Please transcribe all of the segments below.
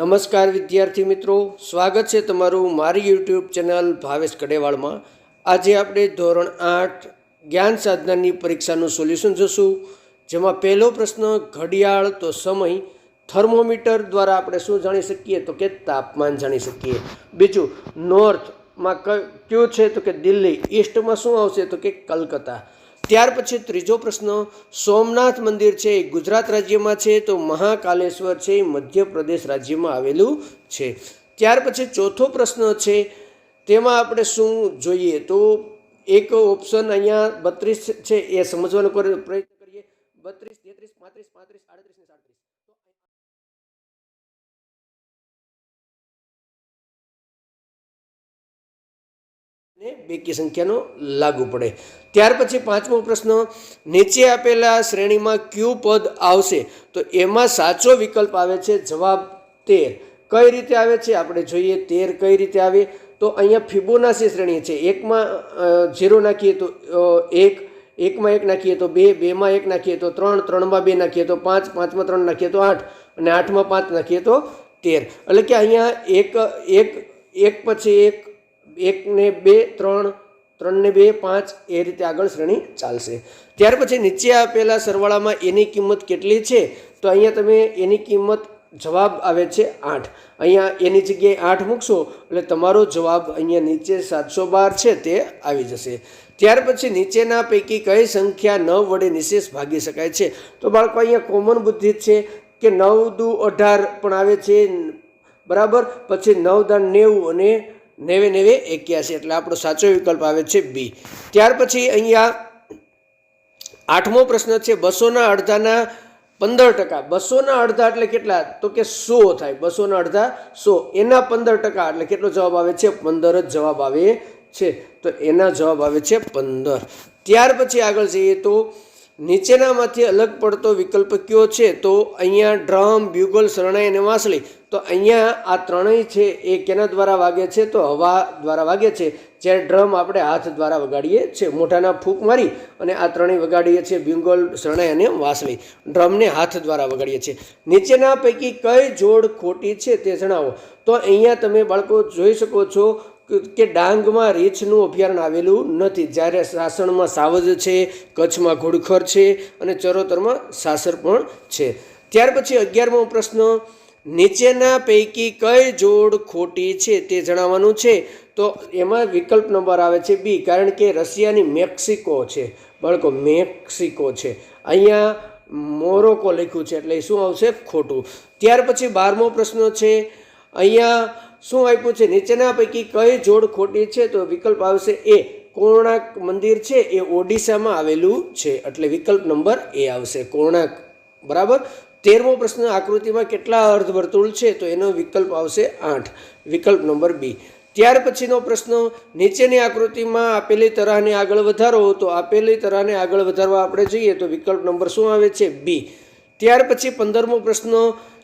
નમસ્કાર વિદ્યાર્થી મિત્રો, સ્વાગત છે તમારું મારી યુટ્યુબ ચેનલ ભાવેશ કડેવાળમાં. આજે આપણે ધોરણ આઠ જ્ઞાન સાધનાની પરીક્ષાનું સોલ્યુશન જોશું, જેમાં પહેલો પ્રશ્ન, ઘડિયાળ તો સમય, થર્મોમીટર દ્વારા આપણે શું જાણી શકીએ? તો કે તાપમાન જાણી શકીએ. બીજું, નોર્થમાં કયું છે? તો કે દિલ્હી, ઈસ્ટમાં શું આવશે? તો કે કલકત્તા. ત્યાર પછી ત્રીજો પ્રશ્ન, સોમનાથ મંદિર છે એ ગુજરાત રાજ્યમાં છે તો મહાકાલેશ્વર છે એ મધ્યપ્રદેશ રાજ્યમાં આવેલું છે. ત્યાર પછી ચોથો પ્રશ્ન છે, તેમાં આપણે શું જોઈએ? તો એક ઓપ્શન અહીંયા બત્રીસ છે એ સમજવાનો પ્રયત્ન કરીએ. બત્રીસ, તેત્રીસ, પાંત્રીસ પાંત્રીસ, આડત્રીસ ને સાડત્રીસ. ને બેકી સંખ્યાનો લાગુ પડે. ત્યાર પછી પાંચમો પ્રશ્ન, નીચે આપેલા શ્રેણીમાં ક્યુ પદ આવશે? તો એમાં સાચો વિકલ્પ આવે છે જવાબ તેર. કઈ રીતે આવે છે? આપણે જોઈએ તેર કઈ રીતે આવે? તો અહીંયા ફિબોનાસી શ્રેણી છે. એકમાં ઝીરો નાખીએ તો એક, એકમાં એક નાખીએ તો બે, બેમાં એક નાખીએ તો ત્રણ, ત્રણમાં બે નાખીએ તો પાંચ, પાંચમાં ત્રણ નાખીએ તો આઠ, અને આઠમાં પાંચ નાખીએ તો તેર. એટલે કે અહીંયા એક એક એક પછી એક એક ને બે, ત્રણ, ત્રણને બે, પાંચ એ રીતે આગળ શ્રેણી ચાલશે. ત્યાર પછી નીચે આપેલા સરવાળામાં એની કિંમત કેટલી છે? તો અહીંયા તમે એની કિંમત જવાબ આવે છે આઠ. અહીંયા એની જગ્યાએ આઠ મૂકશો, એટલે તમારો જવાબ અહીંયા નીચે સાતસો બાર છે તે આવી જશે. ત્યાર પછી નીચેના પૈકી કઈ સંખ્યા નવ વડે નિશેષ ભાગી શકાય છે? તો બાળકો, અહીંયા કોમન બુદ્ધિ છે કે નવ દુ અઢાર પણ આવે છે, બરાબર? પછી નવ દાન નેવું અને નેવે નેવે એક્યાસી, એટલે આપણો સાચો વિકલ્પ આવે છે બી. ત્યાર પછી અહીંયા આઠમો પ્રશ્ન છે, બસોના અડધાના પંદર ટકા. બસોના અડધા એટલે કેટલા? તો કે સો થાય. બસોના અડધા સો. એના પંદર ટકા એટલે કેટલો જવાબ આવે છે? પંદર જ જવાબ આવે છે. તો એના જવાબ આવે છે પંદર. ત્યાર પછી આગળ જઈએ તો નીચેનામાંથી અલગ પડતો વિકલ્પ કયો છે? તો અહીંયા ડ્રમ, બ્યુગલ, શરણાઈ અને વાંસળી. તો અહીંયા આ ત્રણેય છે એ કેના દ્વારા વાગે છે? તો હવા દ્વારા વાગે છે. જ્યારે ડ્રમ આપણે હાથ દ્વારા વગાડીએ છીએ મોઢાના ફૂંક મારી અને આ ત્રણેય વગાડીએ છીએ બ્યુગલ, શરણાઈ અને વાંસળી. ડ્રમને હાથ દ્વારા વગાડીએ છીએ નીચેના પૈકી કઈ જોડ ખોટી છે તે જણાવો. તો અહીંયા તમે બાળકો જોઈ શકો છો કે ડાંગમાં રીંછનું અભયારણ્ય આવેલું નથી. જ્યારે સાસણમાં સાવજ છે, કચ્છમાં ઘોડખર છે અને ચરોતરમાં સાસર પણ છે. ત્યાર પછી અગિયારમો પ્રશ્ન, નીચેના પૈકી કઈ જોડ ખોટી છે તે જણાવવાનું છે. તો એમાં વિકલ્પ નંબર આવે છે બી, કારણ કે રશિયાની મેક્સિકો છે. બાળકો, મેક્સિકો છે. અહીંયા મોરોકો લખ્યું છે એટલે શું આવશે? ખોટું. ત્યાર પછી બારમો પ્રશ્ન છે, અહીંયા શું આપ્યું છે? નીચેના પૈકી કઈ જોડ ખોટી છે? તો વિકલ્પ આવશે એ. કોણાક મંદિર છે, એ ઓડિશામાં આવેલું છે. એટલે વિકલ્પ નંબર એ આવશે. કોણાક બરાબર? તેરમો પ્રશ્ન, આકૃતિમાં કેટલા અર્ધવર્તુળ છે? તો એનો વિકલ્પ આવશે આઠ. વિકલ્પ નંબર બી. ત્યાર પછીનો પ્રશ્ન, નીચેની આકૃતિમાં આપેલી તરાહને આગળ વધારો, તો આપેલી તરાહને આગળ વધારવા આપણે જોઈએ તો વિકલ્પ નંબર શું આવે છે? બી. ત્યાર પછી પંદરમો પ્રશ્ન,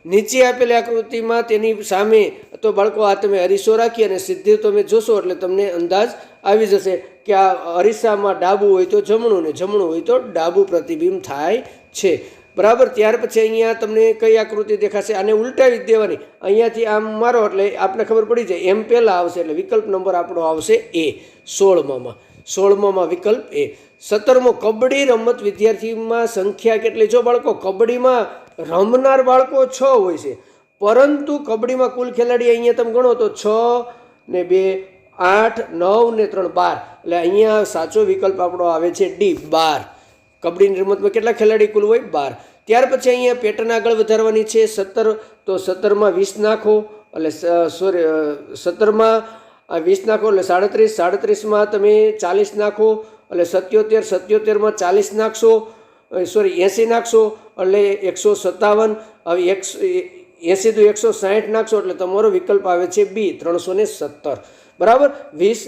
નીચે આપેલી આકૃતિમાં તેની સામે તો બાળકો આ તમે અરીસો રાખી અને સીધી તમે જોશો એટલે તમને અંદાજ આવી જશે કે આ અરીસામાં ડાબું હોય તો જમણું ને જમણું હોય તો ડાબું પ્રતિબિંબ થાય છે. બરાબર, ત્યાર પછી અહીંયા તમને કઈ આકૃતિ દેખાશે? આને ઉલટાવી જ દેવાની. અહીંયાથી આમ મારો એટલે આપને ખબર પડી જાય. એમ પહેલાં આવશે એટલે વિકલ્પ નંબર આપણો આવશે એ સોળમામાં. સોળમામાં વિકલ્પ એ. સત્તરમો, કબડ્ડી રમત વિદ્યાર્થીમાં સંખ્યા કેટલી? જો બાળકો, કબડ્ડીમાં રમનાર બાળકો છ હોય છે. પરંતુ કબડ્ડીમાં કુલ ખેલાડી અહીંયા તમે ગણો તો છ ને બે, આઠ, નવ ને ત્રણ, બાર. એટલે અહીંયા સાચો વિકલ્પ આપણો આવે છે ડી, બાર. કબડ્ડીની રમતમાં કેટલા ખેલાડી કુલ હોય? બાર. ત્યાર પછી અહીંયા પેટર્ન આગળ વધારવાની છે સત્તર. તો સત્તરમાં વીસ નાખો. એટલે સોરી સત્તરમાં આ વીસ નાખો એટલે સાડત્રીસ, સાડત્રીસમાં તમે ચાલીસ નાખો એટલે સત્યોતેર, સત્યોતેરમાં ચાલીસ નાખશો સોરી એંસી નાખશો એટલે એકસો સત્તાવન, હવે એકસો એંસી તો એકસો સાહીઠ નાખશો એટલે તમારો વિકલ્પ આવે છે બી, ત્રણસો ને સત્તર. બરાબર? વીસ,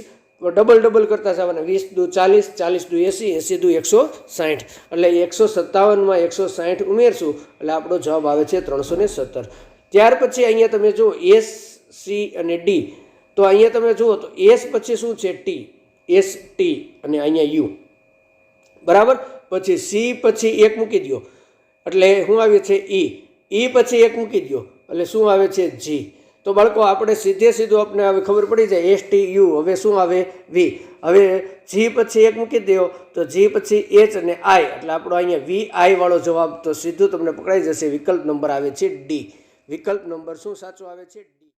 ડબલ ડબલ કરતા જવાના. વીસ દુ ચાલીસ ચાલીસ દુ એંસી એંસી દુ એકસો સાહીઠ. એટલે એકસો સત્તાવનમાં એકસો સાહીઠ ઉમેરશું એટલે આપણો જવાબ આવે છે ત્રણસો ને સત્તર. ત્યાર પછી અહીંયા તમે જો એસ, સી અને ડી. તો અહીંયા તમે જુઓ તો એસ પછી શું છે? ટી. એસ, ટી અને અહીંયા યુ. બરાબર? પછી સી પછી એક મૂકી દો એટલે શું આવે છે? ઈ. ઈ પછી એક મૂકી દો એટલે શું આવે છે? જી. તો બાળકો, આપણે સીધે સીધું આપણે હવે ખબર પડી જાય. S, T, U. હવે શું આવે? વી. હવે જી પછી એક મૂકી દો તો જી પછી એચ અને આઈ. એટલે આપણો અહીંયા વી, આઈ વાળો જવાબ તો સીધું તમને પકડાઈ જશે. વિકલ્પ નંબર આવે છે ડી. વિકલ્પ નંબર શું સાચો આવે છે?